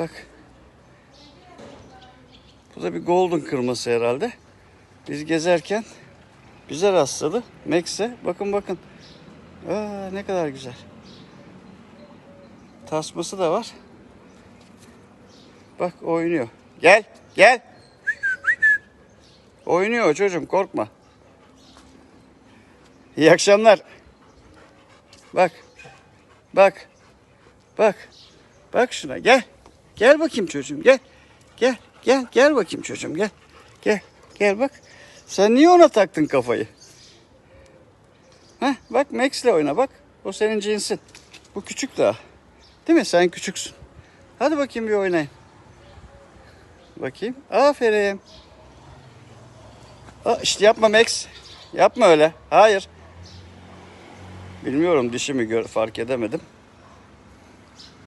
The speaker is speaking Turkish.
Bak. Bu da bir golden kırması herhalde. Biz gezerken bize rastladı. Max'e. Bakın bakın. Aa, ne kadar güzel. Tasması da var. Bak oynuyor. Gel, gel. Oynuyor çocuğum korkma. İyi akşamlar. Bak. Bak. Bak. Bak şuna gel. Gel bakayım çocuğum gel. Gel. Gel. Gel bakayım çocuğum gel. Gel. Gel bak. Sen niye ona taktın kafayı? Heh, bak Max'le oyna bak. O senin cinsin. Bu küçük daha. Değil mi? Sen küçüksün. Hadi bakayım bir oynayın. Bakayım. Aferin. Aa, işte yapma Max. Yapma öyle. Hayır. Bilmiyorum dişimi gör, fark edemedim.